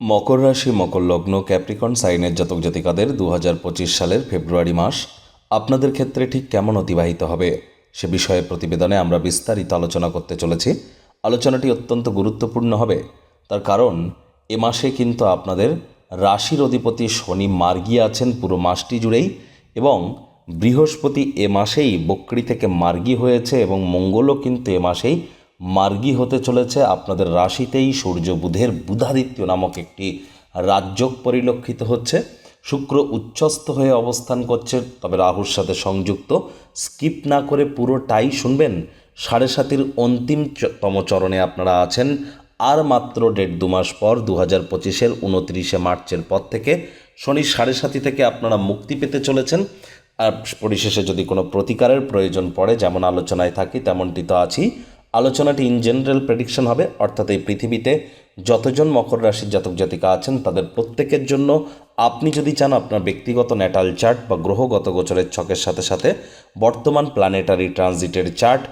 মকর রাশি, মকর লগ্ন, ক্যাপ্রিকন, সাইনের জাতক জাতিকাদের দু হাজার পঁচিশ সালের ফেব্রুয়ারি মাস আপনাদের ক্ষেত্রে ঠিক কেমন অতিবাহিত হবে? সে বিষয়ে প্রতিবেদনে আমরা বিস্তারিত আলোচনা করতে চলেছি। আলোচনাটি অত্যন্ত গুরুত্বপূর্ণ হবে। তার কারণ, এ মাসে কিন্তু আপনাদের রাশির অধিপতি শনি মার্গী আছেন পুরো মাসটি জুড়েই এবং বৃহস্পতি এ মাসেই বক্রি থেকে মার্গী হয়েছে এবং মঙ্গলও কিন্তু এ মাসেই মার্গী হতে চলেছে। আপনাদের রাশিতেই সূর্য বুধের বুধাদিত্য নামক একটি রাজযোগ পরিলক্ষিত হচ্ছে। শুক্র উচ্চস্থ হয়ে অবস্থান করছে, তবে রাহুর সাথে সংযুক্ত। স্কিপ না করে পুরোটাই শুনবেন। সাড়ে সাতির অন্তিমতম চরণে আপনারা আছেন। আর মাত্র দেড় দু মাস পর দু হাজার পঁচিশের উনত্রিশে মার্চের পর থেকে শনি সাড়ে সাতি থেকে আপনারা মুক্তি পেতে চলেছেন। আর পরিশেষে যদি কোনো প্রতিকারের প্রয়োজন পড়ে, যেমন আলোচনায় থাকি, তেমনটি তো আছেই। আলোচনাটি ইন জেনারেল প্রেডিকশন হবে, অর্থাৎ এই পৃথিবীতে যতজন মকর রাশির জাতক জাতিকা আছেন, তাদের প্রত্যেকের জন্য আপনি যদি চান আপনার ব্যক্তিগত ন্যাটাল চার্ট বা গ্রহগত গোচরের ছকের সাথে সাথে, বর্তমান প্ল্যানেটারি ট্রানজিটের চার্ট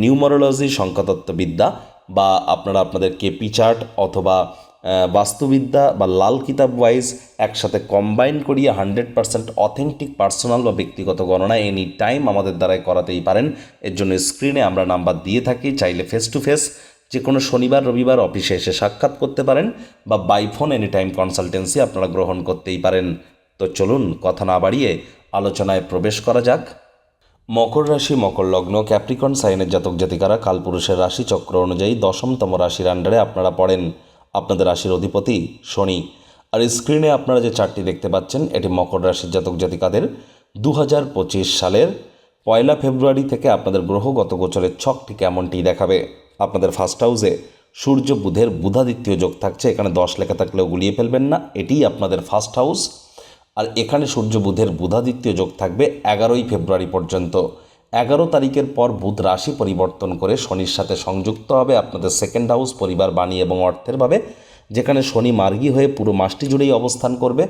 নিউমারোলজি সংখ্যাতত্ত্ববিদ্যা বা আপনারা আপনাদের কেপি চার্ট অথবা বাস্তুবিদ্যা বা লাল কিতাব ওয়াইজ একসাথে কম্বাইন করিয়ে হান্ড্রেড পার্সেন্ট অথেন্টিক পার্সোনাল বা ব্যক্তিগত গণনা এনি টাইম আমাদের দ্বারাই করাতেই পারেন। এর জন্য স্ক্রিনে আমরা নাম্বার দিয়ে থাকি, চাইলে ফেস টু ফেস যে কোনো শনিবার, রবিবার অফিসে এসে সাক্ষাৎ করতে পারেন বা by phone any time consultancy আপনারা গ্রহণ করতেই পারেন। তো চলুন কথা না বাড়িয়ে আলোচনায় প্রবেশ করা যাক। মকর রাশি, মকর লগ্ন ক্যাপ্রিকন সাইনের জাতক জাতিকারা কালপুরুষের রাশি চক্র অনুযায়ী দশমতম রাশির আন্ডারে আপনারা পড়েন। আপনাদের রাশির অধিপতি শনি। আর স্ক্রিনে আপনারা যে চারটি দেখতে পাচ্ছেন, এটি মকর রাশির জাতক জাতিকাদের দু হাজার পঁচিশ সালের পয়লা ফেব্রুয়ারি থেকে আপনাদের গ্রহগত গোচরের ছকটি কেমনটি দেখাবে? আপনাদের ফার্স্ট হাউসে সূর্য বুধের বুধাদিত্য যোগ থাকছে, এখানে দশ লেখা থাকলেও গুলিয়ে ফেলবেন না, এটিই আপনাদের ফার্স্ট হাউস আর এখানে সূর্য বুধের বুধাদিত্য যোগ থাকবে এগারোই ফেব্রুয়ারি পর্যন্ত। এগারো তারিখের পর বুধ রাশি পরিবর্তন করে শনির সাথে সংযুক্ত হবে আপনাদের সেকেন্ড হাউস পরিবার বাণী এবং অর্থের ভাবে, যেখানে শনি মার্গী হয়ে পুরো মাসটি জুড়েই অবস্থান করবে।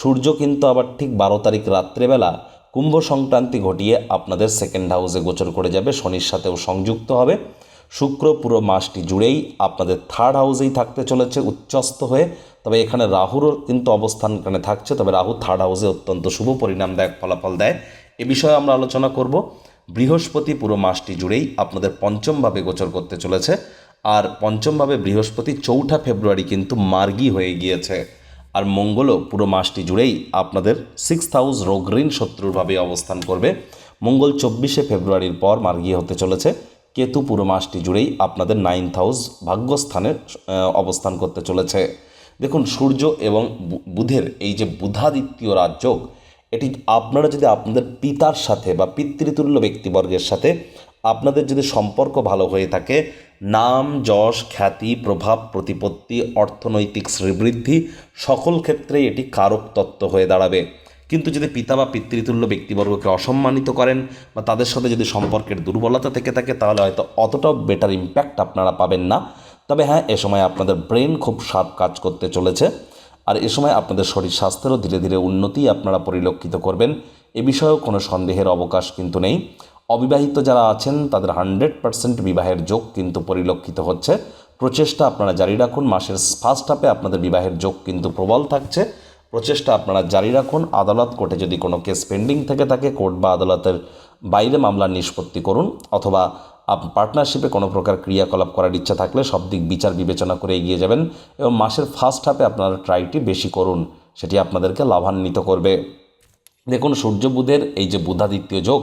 সূর্য কিন্তু আবার ঠিক বারো তারিখ রাত্রেবেলা কুম্ভ সংক্রান্তি ঘটিয়ে আপনাদের সেকেন্ড হাউসে গোচর করে যাবে, শনির সাথেও সংযুক্ত হবে। শুক্র পুরো মাসটি জুড়েই আপনাদের থার্ড হাউসেই থাকতে চলেছে উচ্চস্ত হয়ে। তবে এখানে রাহুরও কিন্তু অবস্থান এখানে থাকছে, তবে রাহু থার্ড হাউসে অত্যন্ত শুভ পরিণাম দেয়, ফলাফল দেয়। এ বিষয়ে আমরা আলোচনা করব। বৃহস্পতি পুরো মাসটি জুড়েই আপনাদের পঞ্চমভাবে গোচর করতে চলেছে। আর পঞ্চমভাবে বৃহস্পতি চৌঠা ফেব্রুয়ারি কিন্তু মার্গী হয়ে গিয়েছে। আর মঙ্গলও পুরো মাসটি জুড়েই আপনাদের সিক্স হাউস রোগ ঋণ শত্রুরভাবে অবস্থান করবে। মঙ্গল চব্বিশে ফেব্রুয়ারির পর মার্গী হতে চলেছে। কেতু পুরো মাসটি জুড়েই আপনাদের নাইন্থ হাউস ভাগ্যস্থানে অবস্থান করতে চলেছে। দেখুন সূর্য এবং বুধের এই যে বুধাদিত্য রাজযোগ এটি আপনারা যদি আপনাদের পিতার সাথে বা পিতৃতুল্য ব্যক্তিবর্গের সাথে আপনাদের যদি সম্পর্ক ভালো হয়ে থাকে, নাম, যশ, খ্যাতি, প্রভাব, প্রতিপত্তি, অর্থনৈতিক শ্রীবৃদ্ধি, সকল ক্ষেত্রেই এটি কারক তত্ত্ব হয়ে দাঁড়াবে। কিন্তু যদি পিতা বা পিতৃতুল্য ব্যক্তিবর্গকে অসম্মানিত করেন বা তাদের সাথে যদি সম্পর্কের দুর্বলতা থেকে থাকে, তাহলে হয়তো অতটাও বেটার ইম্প্যাক্ট আপনারা পাবেন না। তবে হ্যাঁ এ সময় আপনাদের ব্রেন খুব সাপ কাজ করতে চলেছে। আর এ সময় আপনাদের শরীর স্বাস্থ্যেরও ধীরে ধীরে উন্নতি আপনারা পরিলক্ষিত করবেন। এ বিষয়েও কোনো সন্দেহের অবকাশ কিন্তু নেই। অবিবাহিত যারা আছেন, তাদের হান্ড্রেড পার্সেন্ট বিবাহের যোগ কিন্তু পরিলক্ষিত হচ্ছে। প্রচেষ্টা আপনারা জারি রাখুন। মাসের ফার্স্ট হাফে আপনাদের বিবাহের যোগ কিন্তু প্রবল থাকছে। প্রচেষ্টা আপনারা জারি রাখুন। আদালত কোর্টে যদি কোনো কেস পেন্ডিং থেকে থাকে, কোর্ট বা আদালতের বাইরে মামলার নিষ্পত্তি করুন অথবা পার্টনারশিপে কোনো প্রকার ক্রিয়াকলাপ করার ইচ্ছা থাকলে সব দিক বিচার বিবেচনা করে এগিয়ে যাবেন এবং মাসের ফার্স্ট হাফে আপনারা ট্রাইটি বেশি করুন, সেটি আপনাদেরকে লাভান্বিত করবে। দেখুন, সূর্য বুধের এই যে বুধাদিত্য যোগ,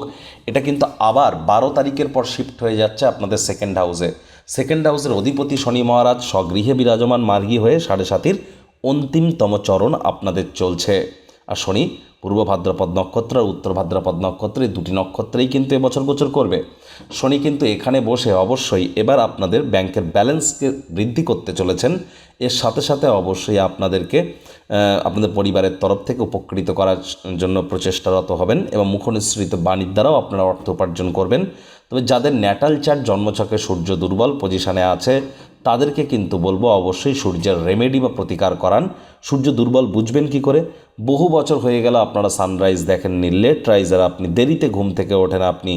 এটা কিন্তু আবার বারো তারিখের পর শিফট হয়ে যাচ্ছে আপনাদের সেকেন্ড হাউসে সেকেন্ড হাউসের অধিপতি শনি মহারাজ স্বগৃহে বিরাজমান মার্গী হয়ে সাড়ে সাতির অন্তিমতম চরণ আপনাদের চলছে। আর শনি পূর্ব ভাদ্রপদ নক্ষত্র আর উত্তর ভাদ্রপদ নক্ষত্র দুটি নক্ষত্রেই কিন্তু এবছর গোচর করবে। শনি কিন্তু এখানে বসে অবশ্যই এবার আপনাদের ব্যাংকের ব্যালেন্সকে বৃদ্ধি করতে চলেছেন। এর সাথে সাথে অবশ্যই আপনাদেরকে আপনাদের পরিবারের তরফ থেকে উপকৃত করার জন্য প্রচেষ্টারত হবেন এবং মুখনিসৃত বাণীর দ্বারাও আপনারা অর্থ উপার্জন করবেন। তবে যাদের ন্যাটাল চার্ট জন্মছকে সূর্য দুর্বল পজিশানে আছে তাদেরকে কিন্তু বলব অবশ্যই সূর্যের রেমেডি বা প্রতিকার করান। সূর্য দুর্বল, বুঝবেন কি করে? বহু বছর হয়ে গেল আপনারা সানরাইজ দেখেননি। লেট রাইজার আপনি দেরিতে ঘুম থেকে ওঠেন, আপনি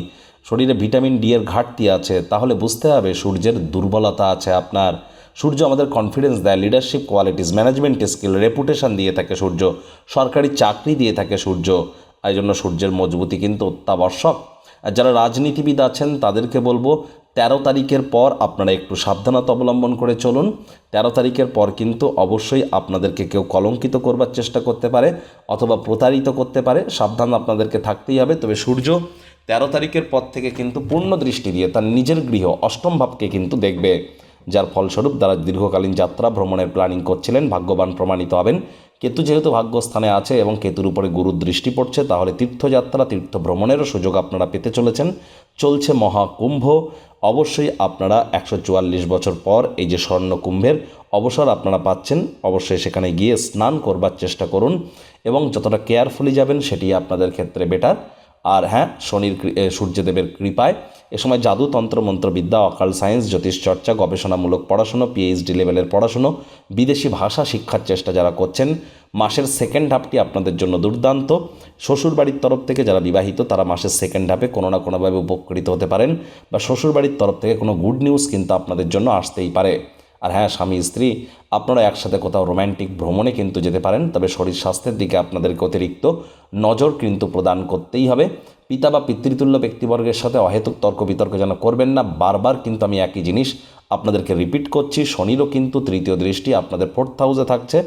শরীরে ভিটামিন ডি এর ঘাটতি আছে, তাহলে বুঝতে হবে সূর্যের দুর্বলতা আছে আপনার। সূর্য আমাদের কনফিডেন্স দেয় leadership qualities management skill reputation দিয়ে থাকে সূর্য, সরকারি চাকরি দিয়ে থাকে সূর্য। এই জন্য সূর্যের মজবুতি কিন্তু অত্যাবশ্যক। আর যারা রাজনীতিবিদ আছেন, তাদেরকে বলব, তেরো তারিখের পর আপনারা একটু সাবধানতা অবলম্বন করে চলুন। তেরো তারিখের পর কিন্তু অবশ্যই আপনাদেরকে কেউ কলঙ্কিত করবার চেষ্টা করতে পারে অথবা প্রতারিত করতে পারে। সাবধান আপনাদেরকে থাকতেই হবে। তবে সূর্য তেরো তারিখের পর থেকে কিন্তু পূর্ণ দৃষ্টি দিয়ে তার নিজের গৃহ, অষ্টম ভাবকে কিন্তু দেখবে। যার ফলস্বরূপ তারা দীর্ঘকালীন যাত্রা ভ্রমণের প্ল্যানিং করছিলেন, ভাগ্যবান প্রমাণিত হবেন। কেতু যেহেতু ভাগ্যস্থানে আছে এবং কেতুর উপরে গুরুর দৃষ্টি পড়ছে, তাহলে তীর্থযাত্রা তীর্থ ভ্রমণেরও সুযোগ আপনারা পেতে চলেছেন। চলছে মহাকুম্ভ। অবশ্যই আপনারা একশো চুয়াল্লিশ বছর পর এই যে স্বর্ণ কুম্ভের অবসর আপনারা পাচ্ছেন, অবশ্যই সেখানে গিয়ে স্নান করবার চেষ্টা করুন এবং যতটা কেয়ারফুলি যাবেন সেটি আপনাদের ক্ষেত্রে বেটার। আর হ্যাঁ শনির সূর্যদেবের কৃপায় এ সময় জাদু তন্ত্র, মন্ত্রবিদ্যা, অকাল সায়েন্স, জ্যোতিষ চর্চা, গবেষণামূলক পড়াশুনো পিএইচডি লেভেলের পড়াশুনো, বিদেশি ভাষা শিক্ষার চেষ্টা যারা করছেন, মাসের সেকেন্ড হাফটি আপনাদের জন্য দুর্দান্ত। শ্বশুরবাড়ির তরফ থেকে যারা বিবাহিত, তারা মাসের সেকেন্ড হাফে কোনো না কোনোভাবে উপকৃত হতে পারেন। বা শ্বশুরবাড়ির তরফ থেকে কোনো গুড নিউজ কিন্তু আপনাদের জন্য আসতেই পারে। আর হ্যাঁ স্বামী, স্ত্রী, আপনারা একসাথে কোথাও রোম্যান্টিক ভ্রমণে কিন্তু যেতে পারেন, তবে শরীর স্বাস্থ্যের দিকে আপনাদেরকে অতিরিক্ত নজর কিন্তু প্রদান করতেই হবে। পিতা বা পিতৃতুল্য ব্যক্তিবর্গের সাথে অহেতুক তর্ক বিতর্ক যেন করবেন না, বারবার কিন্তু আমি একই জিনিস আপনাদেরকে রিপিট করছি, শনিরও কিন্তু তৃতীয় দৃষ্টি আপনাদের ফোর্থ হাউসে থাকছে।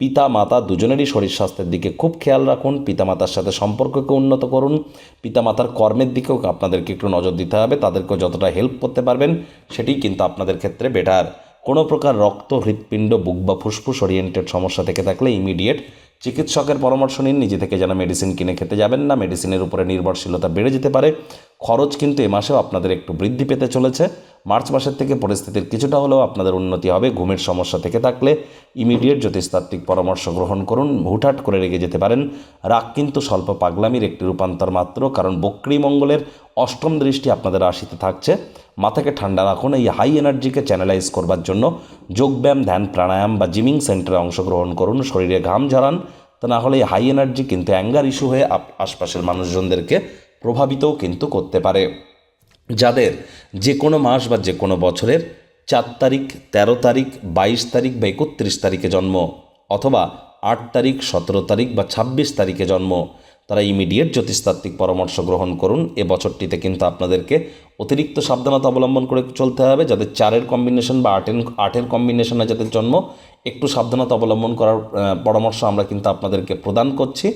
পিতা, মাতা দুজনেরই শরীর স্বাস্থ্যের দিকে খুব খেয়াল রাখুন, পিতামাতার সাথে সম্পর্ককে উন্নত করুন, পিতামাতার কর্মের দিকেও আপনাদেরকে একটু নজর দিতে হবে, তাদেরকেও যতটা হেল্প করতে পারবেন সেটি কিন্তু আপনাদের ক্ষেত্রে বেটার কোনো প্রকার রক্ত, হৃৎপিণ্ড, বুক বা ফুসফুস ওরিয়েন্টেড সমস্যা থেকে থাকলে ইমিডিয়েট চিকিৎসকের পরামর্শ নিন, নিজে থেকে যেন মেডিসিন কিনে খেতে যাবেন না মেডিসিনের উপরে নির্ভরশীলতা বেড়ে যেতে পারে। খরচ কিন্তু এ মাসেও আপনাদের একটু বৃদ্ধি পেতে চলেছে। মার্চ মাসের থেকে পরিস্থিতির কিছুটা হলেও আপনাদের উন্নতি হবে, ঘুমের সমস্যা থেকে থাকলে ইমিডিয়েট জ্যোতিষতাত্ত্বিক পরামর্শ গ্রহণ করুন, হুটহাট করে রেগে যেতে পারেন। রাগ কিন্তু স্বল্প পাগলামির একটি রূপান্তর মাত্র, কারণ বক্রী মঙ্গলের অষ্টম দৃষ্টি আপনাদের রাশিতে থাকছে। মাথাকে ঠান্ডা রাখুন, এই হাই এনার্জিকে চ্যানেলাইজ করবার জন্য যোগব্যায়াম, ধ্যান, প্রাণায়াম বা জিমিং সেন্টারে অংশগ্রহণ করুন, শরীরে ঘাম ঝরান। তা না হলে এই হাই এনার্জি কিন্তু অ্যাঙ্গার ইস্যু হয়ে আশপাশের মানুষজনদেরকে প্রভাবিতও কিন্তু করতে পারে। যাদের যে কোনো মাস বা যে কোনো বছরের চার তারিখ, তেরো তারিখ, বাইশ তারিখ বা একত্রিশ তারিখে জন্ম অথবা আট তারিখ, সতেরো তারিখ বা ছাব্বিশ তারিখে জন্ম, তারা ইমিডিয়েট জ্যোতিষতাত্ত্বিক পরামর্শ গ্রহণ করুন। এ বছরটিতে কিন্তু আপনাদেরকে অতিরিক্ত সাবধানতা অবলম্বন করে চলতে হবে। যাদের চারের কম্বিনেশন বা আটের আটের কম্বিনেশনে যাদের জন্ম, একটু সাবধানতা অবলম্বন করার পরামর্শ আমরা কিন্তু আপনাদেরকে প্রদান করছি।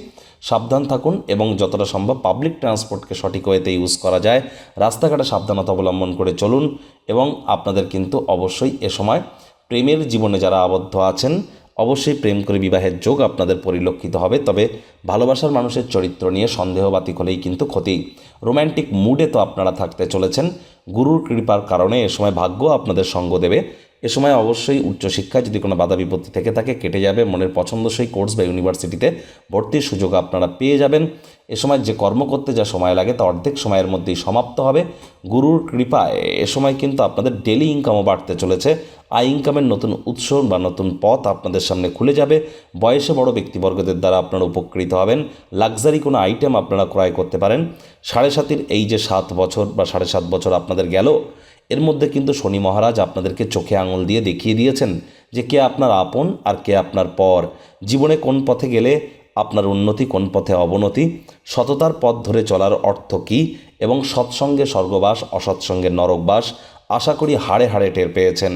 সাবধান থাকুন এবং যতটা সম্ভব পাবলিক ট্রান্সপোর্টকে সঠিক ওয়েতে ইউজ করা যায়। রাস্তাঘাটে সাবধানতা অবলম্বন করে চলুন এবং আপনাদের কিন্তু অবশ্যই এ সময় প্রেমের জীবনে যারা আবদ্ধ আছেন, অবশ্যই প্রেম করে বিবাহের যোগ আপনাদের পরিলক্ষিত হবে। তবে ভালোবাসার মানুষের চরিত্র নিয়ে সন্দেহবাতিক হলেই কিন্তু ক্ষতি। রোম্যান্টিক মুডে তো আপনারা থাকতে চলেছেন। গুরুর কৃপার কারণে এ সময় ভাগ্য আপনাদের সঙ্গ দেবে। এ সময় অবশ্যই উচ্চশিক্ষায় যদি কোনো বাধা বিপত্তি থেকে থাকে, কেটে যাবে, মনের পছন্দসই কোর্স বা ইউনিভার্সিটিতে ভর্তির সুযোগ আপনারা পেয়ে যাবেন। এ সময় যে কর্ম করতে যা সময় লাগে, তা অর্ধেক সময়ের মধ্যেই সমাপ্ত হবে। গুরুর কৃপায় এ সময় কিন্তু আপনাদের ডেলি ইনকামও বাড়তে চলেছে। আয় ইনকামের নতুন উৎস বা নতুন পথ আপনাদের সামনে খুলে যাবে। বয়সে বড় ব্যক্তিবর্গদের দ্বারা আপনারা উপকৃত হবেন। লাক্সারি কোনো আইটেম আপনারা ক্রয় করতে পারেন। সাড়ে সাতির এই যে সাত বছর বা সাড়ে সাত বছর আপনাদের গেল এর মধ্যে কিন্তু শনি মহারাজ আপনাদেরকে চোখে আঙুল দিয়ে দেখিয়ে দিয়েছেন যে কে আপনার আপন আর কে আপনার পর। জীবনে কোন পথে গেলে আপনার উন্নতি, কোন পথে অবনতি, সততার পথ ধরে চলার অর্থ কী এবং সৎসঙ্গে স্বর্গবাস, অসৎসঙ্গে নরকবাস আশা করি হাড়ে হাড়ে টের পেয়েছেন।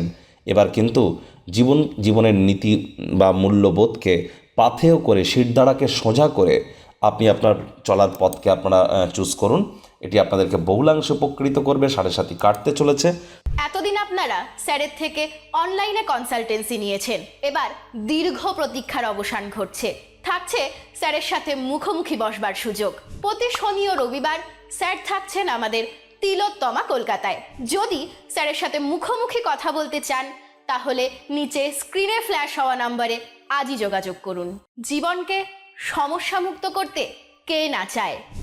এবার কিন্তু জীবন, জীবনের নীতি বা মূল্যবোধকে পাথেয় করে, শিরদাঁড়াকে সোজা করে আপনি আপনার চলার পথকে আপনারা চুজ করুন। এটি আপনাদেরকে বহুলাংশে উপকৃত করবে, সাড়ে সাথী কাটতে চলেছে। এতদিন আপনারা স্যারের থেকে অনলাইনে কনসালটেন্সি নিয়েছেন। এবার দীর্ঘ প্রতীক্ষার অবসান ঘটছে। থাকছে স্যারের সাথে মুখোমুখি বসবার সুযোগ। প্রতি শনি ও রবিবার স্যার থাকছেন আমাদের তিলোত্তমা কলকাতায়। যদি স্যারের সাথে মুখোমুখি কথা বলতে চান, তাহলে নিচে স্ক্রিনে ফ্ল্যাশ হওয়া নম্বরে আজই যোগাযোগ করুন। জীবনকে সমস্যামুক্ত করতে কে না চায়?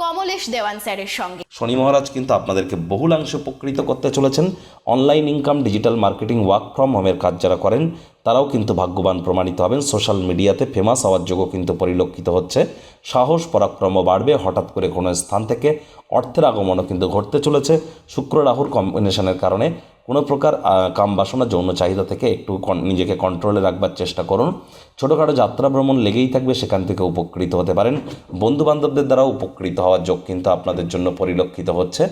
কমলেশ দেওয়ান স্যারের সঙ্গে। শনি মহারাজ কিন্তু আপনাদেরকে বহুলাংশে উপকৃত করতে চলেছেন। Online income, digital marketing, work from হোমের কাজ যারা করেন, তারাও কিন্তু ভাগ্যবান প্রমাণিত হবেন। সোশ্যাল মিডিয়াতে ফেমাস হওয়ার যোগও কিন্তু পরিলক্ষিত হচ্ছে। সাহস, পরাক্রম বাড়বে, হঠাৎ করে কোনো স্থান থেকে অর্থের আগমনও কিন্তু ঘটতে চলেছে। শুক্র, রাহুর কম্বিনেশনের কারণে কোনো প্রকার কাম বাসনা, যৌন চাহিদা থেকে একটু নিজেকে কন্ট্রোলে রাখবার চেষ্টা করুন। ছোটোখাটো যাত্রা ভ্রমণ লেগেই থাকবে, সেখান থেকে উপকৃত হতে পারেন। বন্ধু বান্ধবদের দ্বারা উপকৃত হওয়ার যোগ কিন্তু আপনাদের জন্য পরিলক্ষিত হচ্ছে।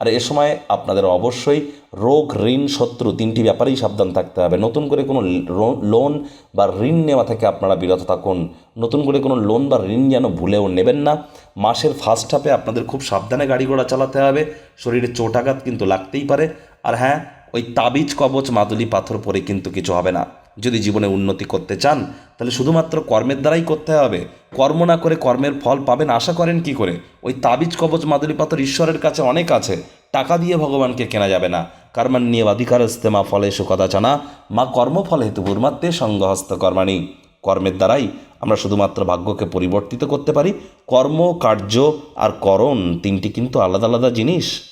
আর এ সময় আপনাদের অবশ্যই রোগ, ঋণ, শত্রু তিনটি ব্যাপারেই সাবধান থাকতে হবে। নতুন করে কোনো লোন বা ঋণ নেওয়া থেকে আপনারা বিরত থাকুন। নতুন করে কোনো লোন বা ঋণ যেন ভুলেও নেবেন না। মাসের ফার্স্ট হাফে আপনাদের খুব সাবধানে গাড়ি ঘোড়া চালাতে হবে। শরীরে চোট আঘাত কিন্তু লাগতেই পারে। আর হ্যাঁ ওই তাবিজ কবচ মাদুলি পাথর পরে কিন্তু কিছু হবে না। যদি জীবনে উন্নতি করতে চান, তাহলে শুধুমাত্র কর্মের দ্বারাই করতে হবে। কর্ম না করে কর্মের ফল পাবেন, আশা করেন কি করে? ওই তাবিজ কবচ মাদুলি পাথর ঈশ্বরের কাছে অনেক আছে। টাকা দিয়ে ভগবানকে কেনা যাবে না। কর্মান্নিয় অধিকার ইস্তেমা ফলে সুকদাচনা, মা কর্মফল হেতু বুর্মাত্মে সঙ্গহস্ত কর্মাণী। কর্মের দ্বারাই আমরা শুধুমাত্র ভাগ্যকে পরিবর্তিত করতে পারি। কর্ম, কার্য আর করণ তিনটি কিন্তু আলাদা আলাদা জিনিস।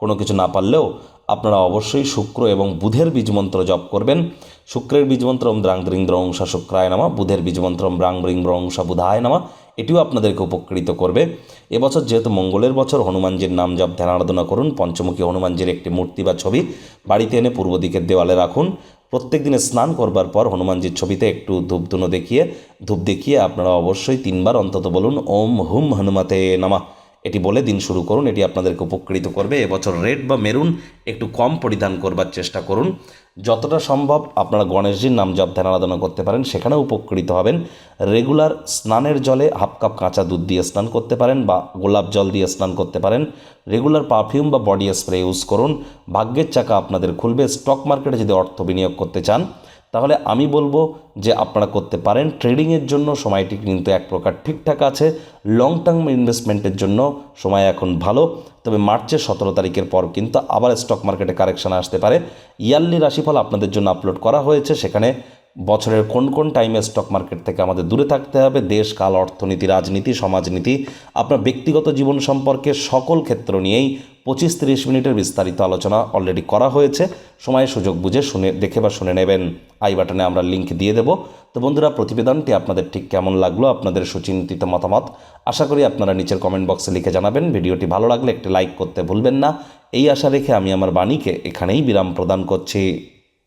কোনো কিছু না পারলেও আপনারা অবশ্যই শুক্র এবং বুধের বীজমন্ত্র জপ করবেন। শুক্রের বীজমন্ত্র ওম দ্রাং দ্রিং দ্রংসা শুক্রায় নামা, বুধের বীজমন্ত্র ওম ব্রাং ব্রিং ব্রংসা বুধায় নামা, এটিও আপনাদেরকে উপকৃত করবে। এবছর যেহেতু মঙ্গলের বছর, হনুমানজির নাম জপ ধ্যানারাধনা করুন, পঞ্চমুখী হনুমানজির একটি মূর্তি বা ছবি বাড়িতে এনে পূর্ব দিকের দেওয়ালে রাখুন। প্রত্যেক দিনে স্নান করবার পর হনুমানজির ছবিতে একটু ধূপধুনো দেখিয়ে, ধূপ দেখিয়ে আপনারা অবশ্যই তিনবার অন্তত বলুন, ওম হুম হনুমাতে নামা। এটি বলে দিন শুরু করুন, এটি আপনাদেরকে উপকৃত করবে। এবছর রেড বা মেরুন একটু কম পরিধান করবার চেষ্টা করুন। যতটা সম্ভব আপনারা গণেশজির নাম জপ ধ্যান আরাধনা করতে পারেন, সেখানেও উপকৃত হবেন। রেগুলার স্নানের জলে হাফ কাপ কাঁচা দুধ দিয়ে স্নান করতে পারেন বা গোলাপ জল দিয়ে স্নান করতে পারেন। রেগুলার পারফিউম বা বডি স্প্রে ইউজ করুন। ভাগ্যের চাকা আপনাদের খুলবে। স্টক মার্কেটে যদি অর্থ বিনিয়োগ করতে চান তাহলে আমি বলব যে আপনারা করতে পারেন। ট্রেডিংয়ের জন্য সময়টি কিন্তু এক প্রকার ঠিকঠাক আছে। লং টার্ম ইনভেস্টমেন্টের জন্য সময় এখন ভালো। তবে মার্চের সতেরো তারিখের পর কিন্তু আবার স্টক মার্কেটে কারেকশন আসতে পারে। ইয়ারলি রাশিফল আপনাদের জন্য আপলোড করা হয়েছে। সেখানে বছরের কোন কোন টাইমে স্টক মার্কেট থেকে আমাদের দূরে থাকতে হবে? দেশ, কাল, অর্থনীতি, রাজনীতি, সমাজনীতি, আপনার ব্যক্তিগত জীবন সম্পর্কে সকল ক্ষেত্র নিয়েই পঁচিশ তিরিশ মিনিটের বিস্তারিত আলোচনা অলরেডি করা হয়েছে। সময়, সুযোগ বুঝে শুনে, দেখে বা শুনে নেবেন। আই বাটনে আমরা লিঙ্ক দিয়ে দেব। তো বন্ধুরা, প্রতিবেদনটি আপনাদের ঠিক কেমন লাগল, আপনাদের সুচিন্তিত মতামত, আশা করি আপনারা নিচের কমেন্ট বক্সে লিখে জানাবেন। ভিডিওটি ভালো লাগলে একটি লাইক করতে ভুলবেন না। এই আশা রেখে আমি আমার বাণীকে এখানেই বিরাম প্রদান করছি।